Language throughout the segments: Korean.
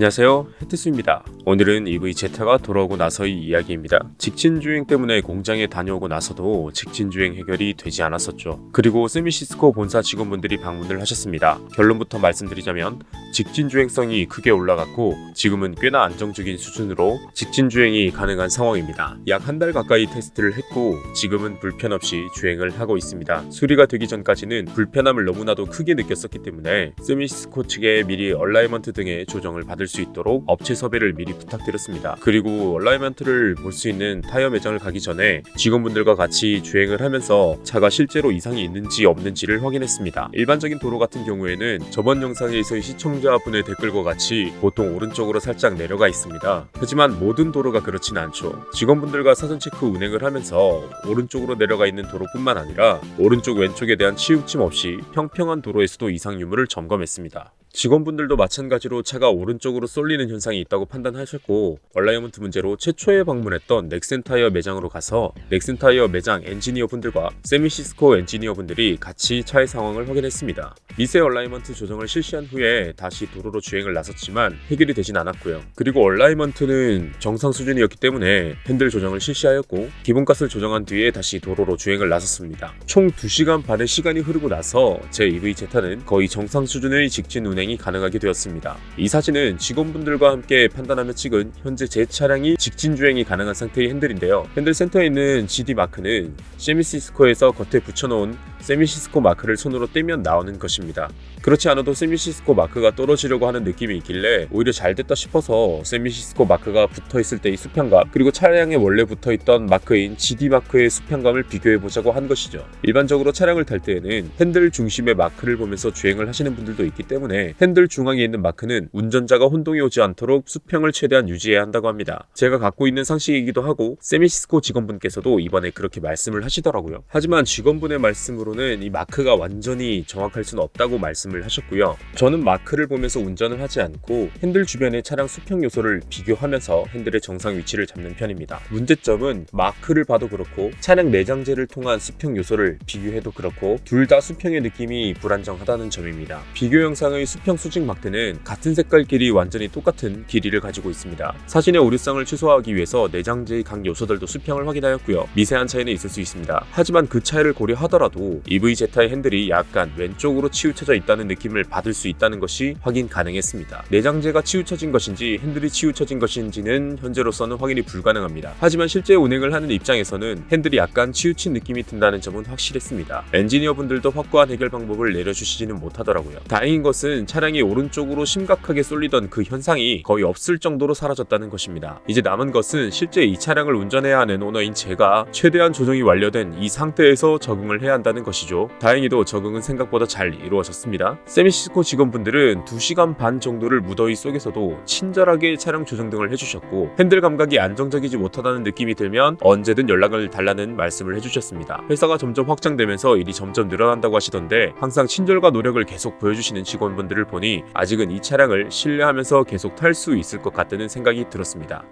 안녕하세요. 헤트스입니다. 오늘은 EV 제타가 돌아오고 나서의 이야기입니다. 직진 주행 때문에 공장에 다녀오고 나서도 직진 주행 해결이 되지 않았었죠. 그리고 세미시스코 본사 직원분들이 방문을 하셨습니다. 결론부터 말씀드리자면 직진 주행성이 크게 올라갔고 지금은 꽤나 안정적인 수준으로 직진 주행이 가능한 상황입니다. 약 한 달 가까이 테스트를 했고 지금은 불편 없이 주행을 하고 있습니다. 수리가 되기 전까지는 불편함을 너무나도 크게 느꼈었기 때문에 세미시스코 측에 미리 얼라이먼트 등의 조정을 받을 수 있도록 업체 섭외를 미리 부탁드렸습니다. 그리고 얼라이먼트를 볼 수 있는 타이어 매장을 가기 전에 직원분들과 같이 주행을 하면서 차가 실제로 이상이 있는지 없는지를 확인했습니다. 일반적인 도로 같은 경우에는 저번 영상에서의 시청자분의 댓글과 같이 보통 오른쪽으로 살짝 내려가 있습니다. 하지만 모든 도로가 그렇진 않죠. 직원분들과 사전 체크 운행을 하면서 오른쪽으로 내려가 있는 도로뿐만 아니라 오른쪽 왼쪽에 대한 치우침 없이 평평한 도로에서도 이상 유무를 점검했습니다. 직원분들도 마찬가지로 차가 오른쪽으로 쏠리는 현상이 있다고 판단하셨고 얼라이먼트 문제로 최초에 방문했던 넥센타이어 매장으로 가서 넥센타이어 매장 엔지니어분들과 세미시스코 엔지니어분들이 같이 차의 상황을 확인했습니다. 미세 얼라이먼트 조정을 실시한 후에 다시 도로로 주행을 나섰지만 해결이 되진 않았고요. 그리고 얼라이먼트는 정상 수준이었기 때문에 핸들 조정을 실시하였고 기본값을 조정한 뒤에 다시 도로로 주행을 나섰습니다. 총 2시간 반의 시간이 흐르고 나서 제 EV 제타는 거의 정상 수준의 직진 운행 운행이 가능하게 되었습니다. 이 사진은 직원분들과 함께 판단하며 찍은 현재 제 차량이 직진 주행이 가능한 상태의 핸들인데요. 핸들 센터에 있는 GD 마크는 세미시스코에서 겉에 붙여놓은 세미시스코 마크를 손으로 떼면 나오는 것입니다. 그렇지 않아도 세미시스코 마크가 떨어지려고 하는 느낌이 있길래 오히려 잘 됐다 싶어서 세미시스코 마크가 붙어 있을 때의 수평감 그리고 차량에 원래 붙어 있던 마크인 GD 마크의 수평감을 비교해 보자고 한 것이죠. 일반적으로 차량을 탈 때에는 핸들 중심의 마크를 보면서 주행을 하시는 분들도 있기 때문에 핸들 중앙에 있는 마크는 운전자가 혼동이 오지 않도록 수평을 최대한 유지해야 한다고 합니다. 제가 갖고 있는 상식이기도 하고 세미시스코 직원분께서도 이번에 그렇게 말씀을 하시더라고요. 하지만 직원분의 말씀으로 는 이 마크가 완전히 정확할 수는 없다고 말씀을 하셨고요. 저는 마크를 보면서 운전을 하지 않고 핸들 주변의 차량 수평 요소를 비교하면서 핸들의 정상 위치를 잡는 편입니다. 문제점은 마크를 봐도 그렇고 차량 내장재를 통한 수평 요소를 비교해도 그렇고 둘 다 수평의 느낌이 불안정하다는 점입니다. 비교 영상의 수평 수직 막대는 같은 색깔 길이 완전히 똑같은 길이를 가지고 있습니다. 사진의 오류성을 최소화하기 위해서 내장재의 각 요소들도 수평을 확인하였고요. 미세한 차이는 있을 수 있습니다. 하지만 그 차이를 고려하더라도 EV 제타의 핸들이 약간 왼쪽으로 치우쳐져 있다는 느낌을 받을 수 있다는 것이 확인 가능했습니다. 내장재가 치우쳐진 것인지 핸들이 치우쳐진 것인지는 현재로서는 확인이 불가능합니다. 하지만 실제 운행을 하는 입장에서는 핸들이 약간 치우친 느낌이 든다는 점은 확실했습니다. 엔지니어분들도 확고한 해결 방법을 내려주시지는 못하더라고요. 다행인 것은 차량이 오른쪽으로 심각하게 쏠리던 그 현상이 거의 없을 정도로 사라졌다는 것입니다. 이제 남은 것은 실제 이 차량을 운전해야 하는 오너인 제가 최대한 조정이 완료된 이 상태에서 적응을 해야 한다는 것이죠. 다행히도 적응은 생각보다 잘 이루어졌습니다. 세미시스코 직원분들은 2시간 반 정도를 무더위 속에서도 친절하게 차량 조정 등을 해주셨고 핸들 감각이 안정적이지 못하다는 느낌이 들면 언제든 연락을 달라는 말씀을 해주셨습니다. 회사가 점점 확장되면서 일이 점점 늘어난다고 하시던데 항상 친절과 노력을 계속 보여주시는 직원분들을 보니 아직은 이 차량을 신뢰하면서 계속 탈 수 있을 것 같다는 생각이 들었습니다.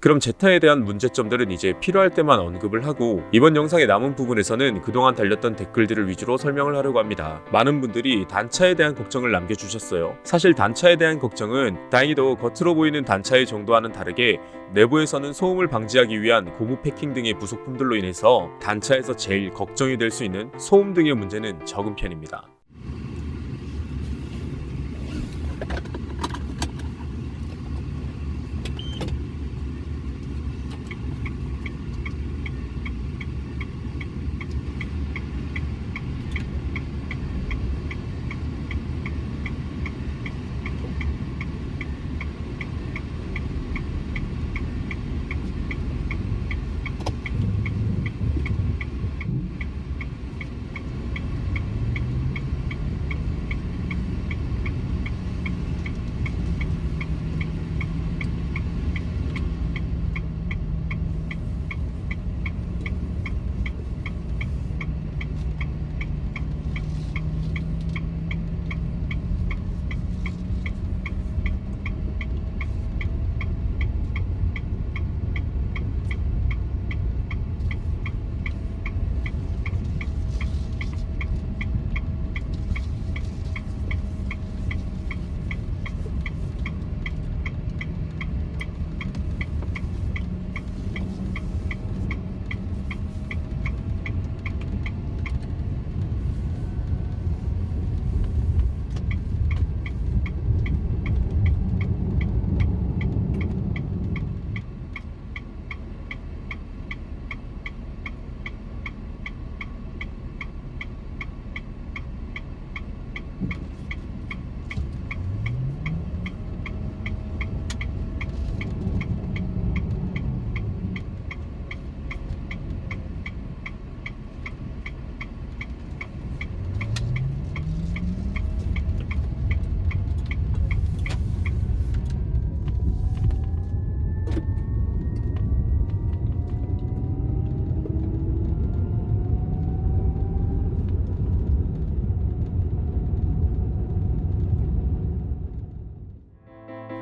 그럼 제타에 대한 문제점들은 이제 필요할 때만 언급을 하고 이번 영상의 남은 부분에서는 그동안 달렸던 댓글들을 위주로 설명을 하려고 합니다. 많은 분들이 단차에 대한 걱정을 남겨주셨어요. 사실 단차에 대한 걱정은 다행히도 겉으로 보이는 단차의 정도와는 다르게 내부에서는 소음을 방지하기 위한 고무 패킹 등의 부속품들로 인해서 단차에서 제일 걱정이 될 수 있는 소음 등의 문제는 적은 편입니다.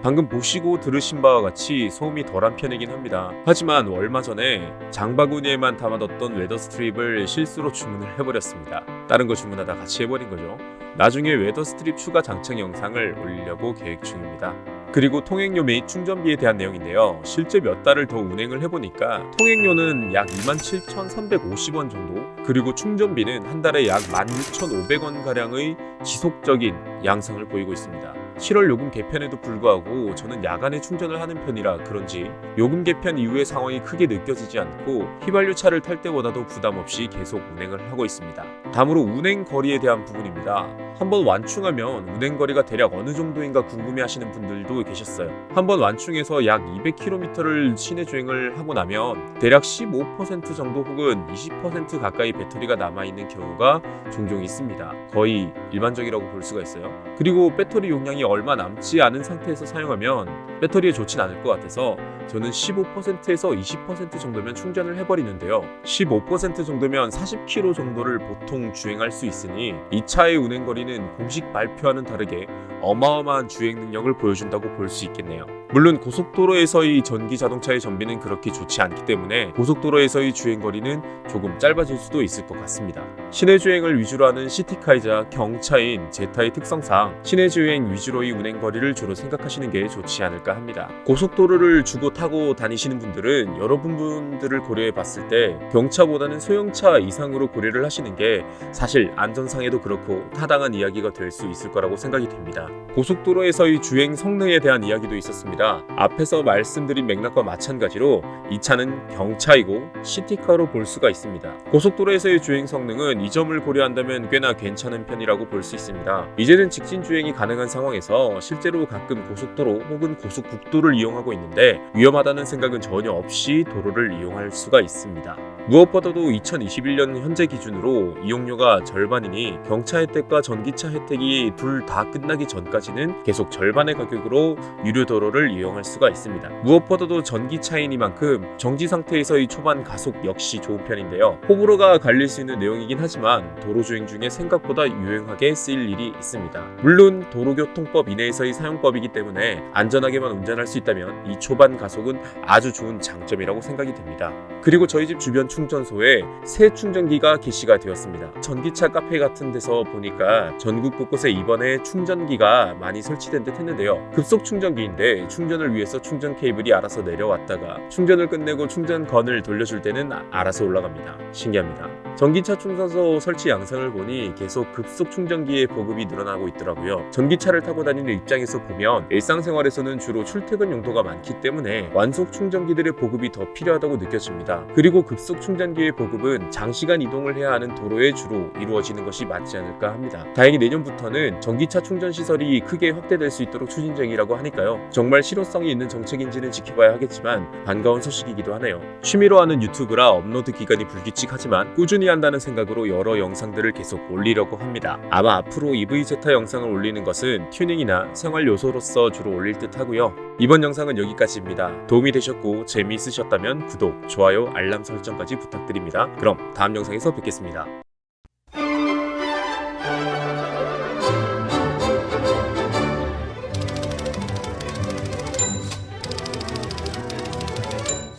방금 보시고 들으신 바와 같이 소음이 덜한 편이긴 합니다. 하지만 얼마 전에 장바구니에만 담아뒀던 웨더 스트립을 실수로 주문을 해버렸습니다. 다른 거 주문하다 같이 해버린 거죠. 나중에 웨더 스트립 추가 장착 영상을 올리려고 계획 중입니다. 그리고 통행료 및 충전비에 대한 내용인데요. 실제 몇 달을 더 운행을 해보니까 통행료는 약 27,350원 정도, 그리고 충전비는 한 달에 약 16,500원 가량의 지속적인 양상을 보이고 있습니다. 7월 요금 개편에도 불구하고 저는 야간에 충전을 하는 편이라 그런지 요금 개편 이후의 상황이 크게 느껴지지 않고 휘발유 차를 탈 때보다도 부담 없이 계속 운행을 하고 있습니다. 다음으로 운행 거리에 대한 부분입니다. 한번 완충하면 운행 거리가 대략 어느 정도인가 궁금해 하시는 분들도 계셨어요. 한번 완충해서 약 200km를 시내 주행을 하고 나면 대략 15% 정도 혹은 20% 가까이 배터리가 남아 있는 경우가 종종 있습니다. 거의 일반적이라고 볼 수가 있어요. 그리고 배터리 용량이 얼마 남지 않은 상태에서 사용하면 배터리에 좋진 않을 것 같아서 저는 15%에서 20% 정도면 충전을 해버리는데요. 15% 정도면 40km 정도를 보통 주행할 수 있으니 이 차의 운행 거리는 공식 발표와는 다르게 어마어마한 주행 능력을 보여준다고 볼 수 있겠네요. 물론 고속도로에서의 전기 자동차의 전비는 그렇게 좋지 않기 때문에 고속도로에서의 주행 거리는 조금 짧아질 수도 있을 것 같습니다. 시내 주행을 위주로 하는 시티카이자 경차인 제타의 특성상 시내 주행 위주로의 운행 거리를 주로 생각하시는 게 좋지 않을까 합니다. 고속도로를 주고 타고 다니시는 분들은 여러분들을 고려해 봤을 때 경차보다는 소형차 이상으로 고려를 하시는 게 사실 안전상에도 그렇고 타당한 이야기가 될 수 있을 거라고 생각이 됩니다. 고속도로에서의 주행 성능에 대한 이야기도 있었습니다. 앞에서 말씀드린 맥락과 마찬가지로 이 차는 경차이고 시티카로 볼 수가 있습니다. 고속도로에서의 주행 성능은 이 점을 고려한다면 꽤나 괜찮은 편이라고 볼 수 있습니다. 이제는 직진 주행이 가능한 상황에서 실제로 가끔 고속도로 혹은 고속국도를 이용하고 있는데 위험하다는 생각은 전혀 없이 도로를 이용할 수가 있습니다. 무엇보다도 2021년 현재 기준으로 이용료가 절반이니 경차 혜택과 전기차 혜택이 둘 다 끝나기 전까지는 계속 절반의 가격으로 유료 도로를 이용할 수가 있습니다. 무엇보다도 전기차이니만큼 정지 상태에서의 초반 가속 역시 좋은 편인데요. 호불호가 갈릴 수 있는 내용이긴 하지만 도로 주행 중에 생각보다 유용하게 쓰일 일이 있습니다. 물론 도로교통법 이내에서의 사용법이기 때문에 안전하게만 운전할 수 있다면 이 초반 가속은 아주 좋은 장점이라고 생각이 됩니다. 그리고 저희 집 주변 충전소에 새 충전기가 게시가 되었습니다. 전기차 카페 같은 데서 보니까 전국 곳곳에 이번에 충전기가 많이 설치된 듯 했는데요. 급속 충전기인데 충전을 위해서 충전 케이블이 알아서 내려왔다가 충전을 끝내고 충전건을 돌려줄 때는 아- 알아서 올라갑니다. 신기합니다. 전기차 충전소 설치 양상을 보니 계속 급속 충전기의 보급이 늘어나고 있더라고요. 전기차를 타고 다니는 입장에서 보면 일상생활에서는 주로 출퇴근 용도가 많기 때문에 완속 충전기들의 보급이 더 필요하다고 느껴집니다. 그리고 급속 충전기의 보급은 장시간 이동을 해야 하는 도로에 주로 이루어지는 것이 맞지 않을까 합니다. 다행히 내년부터는 전기차 충전 시설이 크게 확대될 수 있도록 추진 중이라고 하니까요. 정말 실효성이 있는 정책인지는 지켜봐야 하겠지만 반가운 소식이기도 하네요. 취미로 하는 유튜브라 업로드 기간이 불규칙하지만 꾸준히 한다는 생각으로 여러 영상들을 계속 올리려고 합니다. 아마 앞으로 EV 제타 영상을 올리는 것은 튜닝이나 생활 요소로서 주로 올릴 듯 하고요. 이번 영상은 여기까지입니다. 도움이 되셨고 재미있으셨다면 구독, 좋아요, 알람 설정까지 부탁드립니다. 그럼 다음 영상에서 뵙겠습니다.